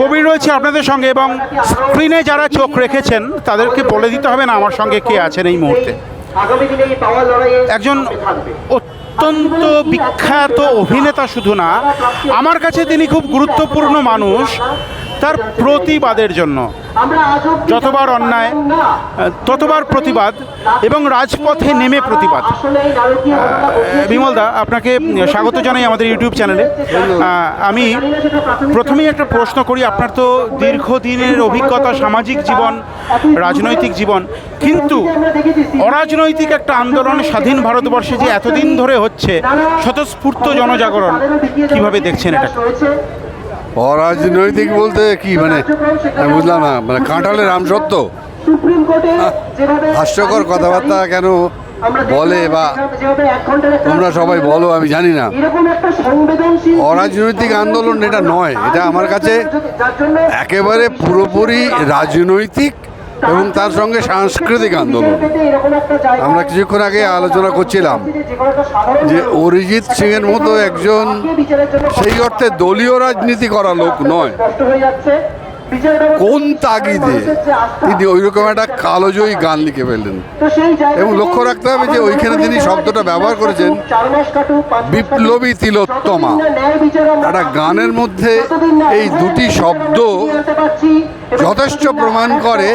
কবি রয়েছে আপনাদের সঙ্গে এবং স্ক্রিনে যারা চোখ রেখেছেন, তাদেরকে বলে দিতে হবে না আমার সঙ্গে কে আছেন এই মুহূর্তে। একজন অত্যন্ত বিখ্যাত অভিনেতা শুধু না, আমার কাছে তিনি খুব গুরুত্বপূর্ণ মানুষ। তার প্রতিবাদের জন্য। যতবার অন্যায় ততবার প্রতিবাদ এবং রাজপথে নেমে প্রতিবাদ। বিমলদা আপনাকে স্বাগত জানাই আমাদের ইউটিউব চ্যানেলে আমি প্রথমেই একটা প্রশ্ন করি আপনার তো দীর্ঘদিনের অভিজ্ঞতা সামাজিক জীবন রাজনৈতিক জীবন। কিন্তু অরাজনৈতিক একটা আন্দোলন স্বাধীন ভারতবর্ষে যে এতদিন ধরে হচ্ছে স্বতঃস্ফূর্ত জনজাগরণ কীভাবে দেখছেন এটা? অরাজনৈতিক বলতে কি মানে বুঝলাম না মানে কাঁঠালের রাম সত্য? হাস্যকর কথাবার্তা কেন বলে বা তোমরা সবাই বলো আমি জানি না। অরাজনৈতিক আন্দোলন এটা নয় এটা আমার কাছে একেবারে পুরোপুরি রাজনৈতিক এবং তার সঙ্গে সাংস্কৃতিক আন্দোলন। আমরা কিছুক্ষণ আগে আলোচনা করছিলাম যে অরিজিৎ সিং এর মতো একজন সেই অর্থে দলীয় রাজনীতি করা লোক নয়। কোন তাগিদে? মানুষের ওই রকম একটা কালোজয়ী গান লিখে ফেললেন। এবং লক্ষ্য রাখতে হবে যে ওইখানে তিনি শব্দটা ব্যবহার করেছেন, বিপ্লবী তিলোত্তমা। একটা গানের মধ্যে এই দুটি শব্দ যথেষ্ট প্রমাণ করে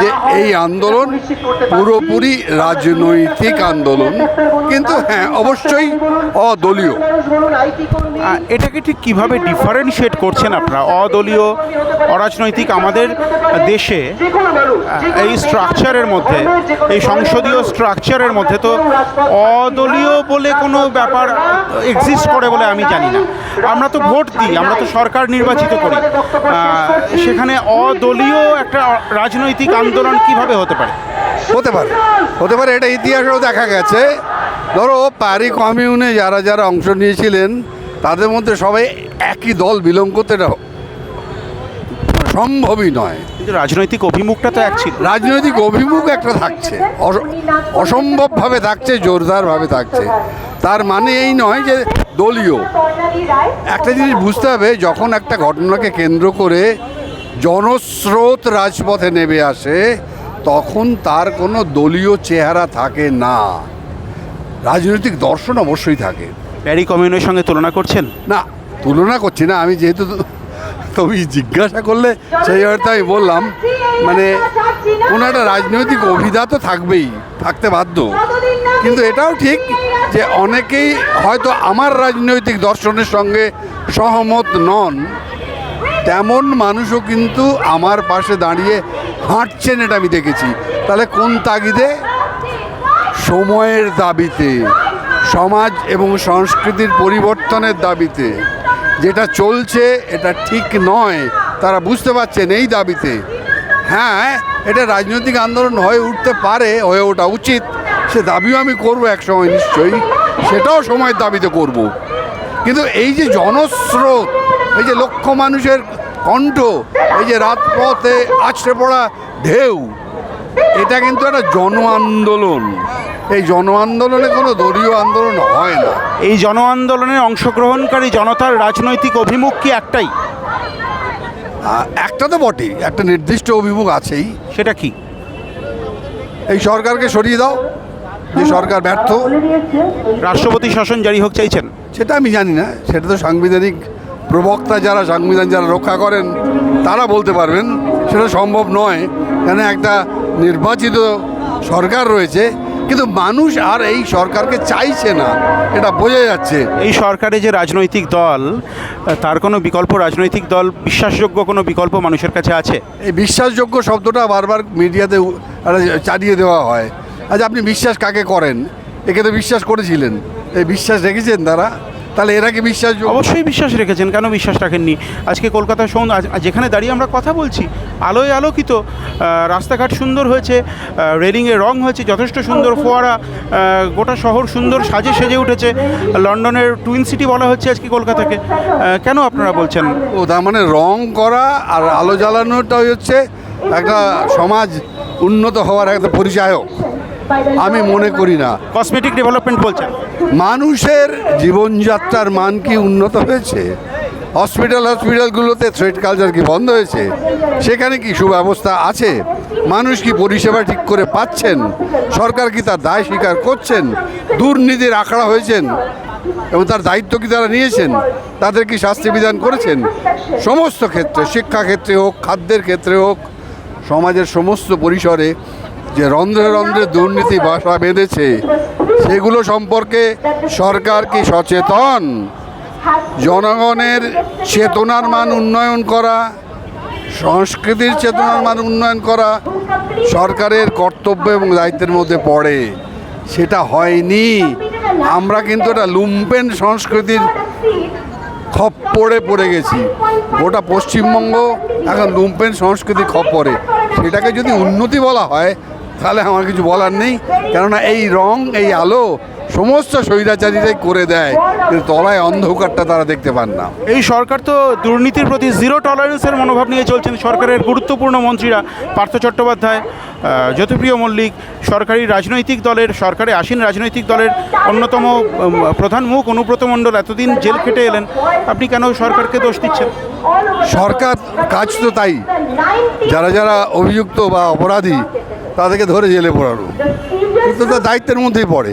যে এই আন্দোলন পুরোপুরি রাজনৈতিক আন্দোলন। কিন্তু হ্যাঁ অবশ্যই অদলীয়। এটাকে ঠিক কীভাবে ডিফারেন্সিয়েট করছেন আপনারা? অদলীয়, অরাজনৈতিক আমাদের দেশে এই স্ট্রাকচারের মধ্যে, এই সংসদীয় স্ট্রাকচারের মধ্যে তো অদলীয় বলে কোনো ব্যাপার এক্সিস্ট করে বলে আমি জানি না। আমরা তো ভোট দিই, আমরা তো সরকার নির্বাচিত করি। সেখানে সেখানে অদলীয় একটা রাজনৈতিক আন্দোলন কীভাবে হতে পারে? হতে পারে। হতে পারে এটা ইতিহাসেও দেখা গেছে। ধরো প্যারি কমিউনে যারা যারা অংশ নিয়েছিলেন তাদের মধ্যে সবাই একই দল বিলং করতে সম্ভবই নয়। কিন্তু রাজনৈতিক অভিমুখটা তো এক ছিল। রাজনৈতিক অভিমুখ একটা থাকছে। অস- অসম্ভবভাবে থাকছে জোরদারভাবে থাকছে। তার মানে এই নয় যে দলীয়। একটা জিনিস বুঝতে হবে যখন একটা ঘটনাকে কেন্দ্র করে জনস্রোত রাজপথে নেমে আসে তখন তার কোনো দলীয় চেহারা থাকে না। রাজনৈতিক দর্শন অবশ্যই থাকে। প্যারি কমিউনের সঙ্গে তুলনা করছেন? না তুলনা করছি না আমি যেহেতু তুমি জিজ্ঞাসা করলে সেই অর্থে আমি বললাম মানে কোনো একটা রাজনৈতিক অভিধা তো থাকবেই থাকতে বাধ্য। কিন্তু এটাও ঠিক যে অনেকেই হয়তো আমার রাজনৈতিক দর্শনের সঙ্গে সহমত নন তেমন মানুষও কিন্তু আমার পাশে দাঁড়িয়ে হাঁটছেন এটা আমি দেখেছি। তাহলে কোন তাগিদে? সময়ের দাবিতে, সমাজ এবং সংস্কৃতির পরিবর্তনের দাবিতে। যেটা চলছে, এটা ঠিক নয়। তারা বুঝতে পারছেন এই দাবিতে। হ্যাঁ এটা রাজনৈতিক আন্দোলন হয়ে উঠতে পারে, হয়ে ওঠা উচিত। সে দাবিও আমি করব এক সময় নিশ্চয়ই। সেটাও সময়ের দাবিতে করব। কিন্তু এই যে জনস্রোত, এই যে লক্ষ মানুষের কণ্ঠ এই যে রাতপথে আছড়ে পড়া ঢেউ এটা কিন্তু একটা জন আন্দোলন এই জন আন্দোলনে কোনো দলীয় আন্দোলন হয় না। এই জন আন্দোলনে অংশগ্রহণকারী জনতার রাজনৈতিক অভিমুখ কি একটাই? একটা তো বটেই একটা নির্দিষ্ট অভিমুখ আছেই। সেটা কি? এই সরকারকে সরিয়ে দাও যে সরকার ব্যর্থ। রাষ্ট্রপতি শাসন জারি হোক চাইছেন। সেটা আমি জানি না সেটা তো সাংবিধানিক প্রবক্তা যারা সংবিধান যারা রক্ষা করেন তারা বলতে পারবেন সেটা সম্ভব নয়। কেন একটা নির্বাচিত সরকার রয়েছে কিন্তু মানুষ আর এই সরকারকে চাইছে না। এটা বোঝা যাচ্ছে। এই সরকারে যে রাজনৈতিক দল তার কোনো বিকল্প রাজনৈতিক দল বিশ্বাসযোগ্য কোনো বিকল্প মানুষের কাছে আছে? এই বিশ্বাসযোগ্য শব্দটা বারবার মিডিয়াতে চালিয়ে দেওয়া হয়। আচ্ছা আপনি বিশ্বাস কাকে করেন? একে তো বিশ্বাস করেছিলেন। এই বিশ্বাস রেখেছেন তারা? তাহলে এরা কি বিশ্বাস অবশ্যই বিশ্বাস রেখেছেন কেন বিশ্বাস রাখেননি? আজকে কলকাতার সৌন্দর্য আজ- যেখানে দাঁড়িয়ে আমরা কথা বলছি আলোয় আলোকিত রাস্তাঘাট সুন্দর হয়েছে রেলিংয়ে রং হয়েছে যথেষ্ট সুন্দর ফোয়ারা গোটা শহর সুন্দর সাজে সেজে উঠেছে। লন্ডনের টুইন সিটি বলা হচ্ছে আজকে কলকাতাকে। কেন আপনারা বলছেন? ও তার মানে রং করা আর আলো জ্বালানোটাই হচ্ছে একটা সমাজ উন্নত হওয়ার একটা পরিচায়ক। আমি মনে করি না। কসমেটিক ডেভেলপমেন্ট বলছেন। মানুষের জীবনযাত্রার মান কি উন্নত হয়েছে? হসপিটাল হসপিটালগুলোতে থ্রেড কালচার কি বন্ধ হয়েছে? সেখানে কি সুব্যবস্থা আছে? মানুষ কি পরিষেবা ঠিক করে পাচ্ছেন? সরকার কি তার দায় স্বীকার করছেন? দুর্নীতির আখড়া হয়েছেন? এবং তার দায়িত্ব কি তারা নিয়েছেন? তাদের কি শাস্তি বিধান করেছেন? সমস্ত ক্ষেত্রে শিক্ষা ক্ষেত্রে হোক খাদ্যের ক্ষেত্রে হোক সমাজের সমস্ত পরিসরে যে রন্ধ্রে রন্ধ্রে দুর্নীতি বাসা বেঁধেছে, সেগুলো সম্পর্কে সরকার কি সচেতন? জনগণের চেতনার মান উন্নয়ন করা, সংস্কৃতির চেতনার মান উন্নয়ন করা সরকারের কর্তব্য এবং দায়িত্বের মধ্যে পড়ে। সেটা হয়নি। আমরা কিন্তু এটা লুম্পেন সংস্কৃতির খপ্পরে পড়ে গেছি। গোটা পশ্চিমবঙ্গ এখন লুম্পেন সংস্কৃতি খপ্পরে। সেটাকে যদি উন্নতি বলা হয় তাহলে আমার কিছু বলার নেই। কেননা এই রং এই আলো সমস্ত স্বৈরাচারীরাই করে দেয় কিন্তু তলায় অন্ধকারটা তারা দেখতে পান না। এই সরকার তো দুর্নীতির প্রতি জিরো টলারেন্সের মনোভাব নিয়ে চলছেন সরকারের গুরুত্বপূর্ণ মন্ত্রীরা পার্থ চট্টোপাধ্যায় জ্যোতিপ্রিয় মল্লিক সরকারি রাজনৈতিক দলের সরকারে আসীন রাজনৈতিক দলের অন্যতম প্রধান মুখ অনুব্রত মণ্ডল এতদিন জেল খেটে এলেন। আপনি কেন সরকারকে দোষ দিচ্ছেন? সরকার কাজ তো তাই। যারা যারা অভিযুক্ত বা অপরাধী তাদেরকে ধরে জেলে পড়ানো। কিন্তু তার দায়িত্বের মধ্যেই পড়ে।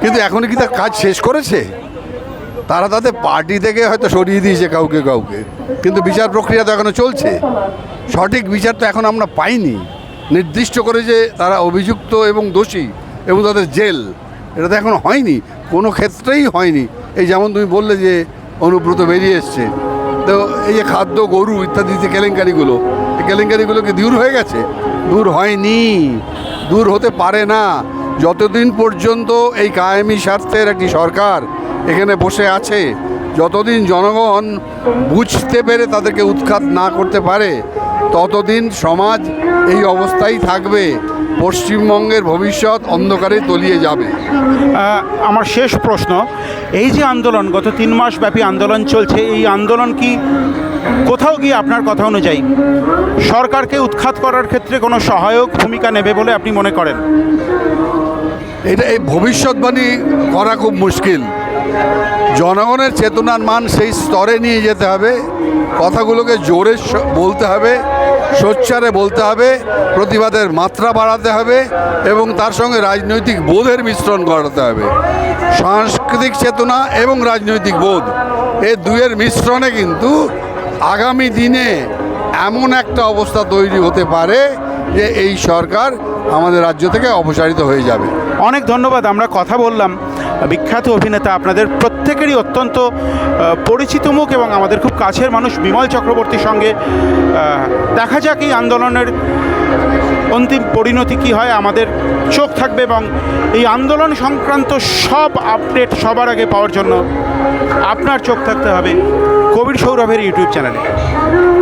কিন্তু এখন কি তার কাজ শেষ করেছে? তারা তাদের পার্টি থেকে হয়তো সরিয়ে দিয়েছে কাউকে কাউকে। কিন্তু বিচার প্রক্রিয়া তো এখনও চলছে। সঠিক বিচার তো এখন আমরা পাইনি। নির্দিষ্ট করে যে তারা অভিযুক্ত এবং দোষী এবং তাদের জেল এটা তো এখন হয়নি। কোনো ক্ষেত্রেই হয়নি। এই যেমন তুমি বললে যে অনুব্রত বেরিয়ে এসছে। তো এই যে খাদ্য গরু ইত্যাদি যে কেলেঙ্কারিগুলো কেলেঙ্কারিগুলো কি দূর হয়ে গেছে। দূর হয়নি। দূর হতে পারে না। যতদিন পর্যন্ত এই কায়েমি স্বার্থের একটি সরকার এখানে বসে আছে, যতদিন জনগণ বুঝতে পেরে তাদেরকে উৎখাত না করতে পারে, ততদিন সমাজ এই অবস্থায় থাকবে। পশ্চিমবঙ্গের ভবিষ্যৎ অন্ধকারে তলিয়ে যাবে। আমার শেষ প্রশ্ন, এই যে আন্দোলন, গত তিন মাস ব্যাপী আন্দোলন চলছে, এই আন্দোলন কি কোথাও গিয়ে আপনার কথা অনুযায়ী, সরকারকে উৎখাত করার ক্ষেত্রে কোনো সহায়ক ভূমিকা নেবে বলে আপনি মনে করেন? এটা এই ভবিষ্যৎবাণী করা খুব মুশকিল। জনগণের চেতনার মান সেই স্তরে নিয়ে যেতে হবে, কথাগুলোকে জোরে বলতে হবে, সোচ্চারে বলতে হবে, প্রতিবাদের মাত্রা বাড়াতে হবে এবং তার সঙ্গে রাজনৈতিক বোধের মিশ্রণ ঘটাতে হবে। সাংস্কৃতিক চেতনা এবং রাজনৈতিক বোধ এ দুয়ের মিশ্রণে কিন্তু আগামী দিনে এমন একটা অবস্থা তৈরি হতে পারে যে এই সরকার আমাদের রাজ্য থেকে অপসারিত হয়ে যাবে। অনেক ধন্যবাদ, আমরা কথা বললাম। বিখ্যাত অভিনেতা আপনাদের প্রত্যেকেরই অত্যন্ত পরিচিত মুখ এবং আমাদের খুব কাছের মানুষ বিমল চক্রবর্তীর সঙ্গে দেখা যাক এই আন্দোলনের অন্তিম পরিণতি কী হয়। আমাদের চোখ থাকবে এবং এই আন্দোলন সংক্রান্ত সব আপডেট সবার আগে পাওয়ার জন্য আপনার চোখ থাকতে হবে। কবির সৌরভের ইউটিউব চ্যানেলে।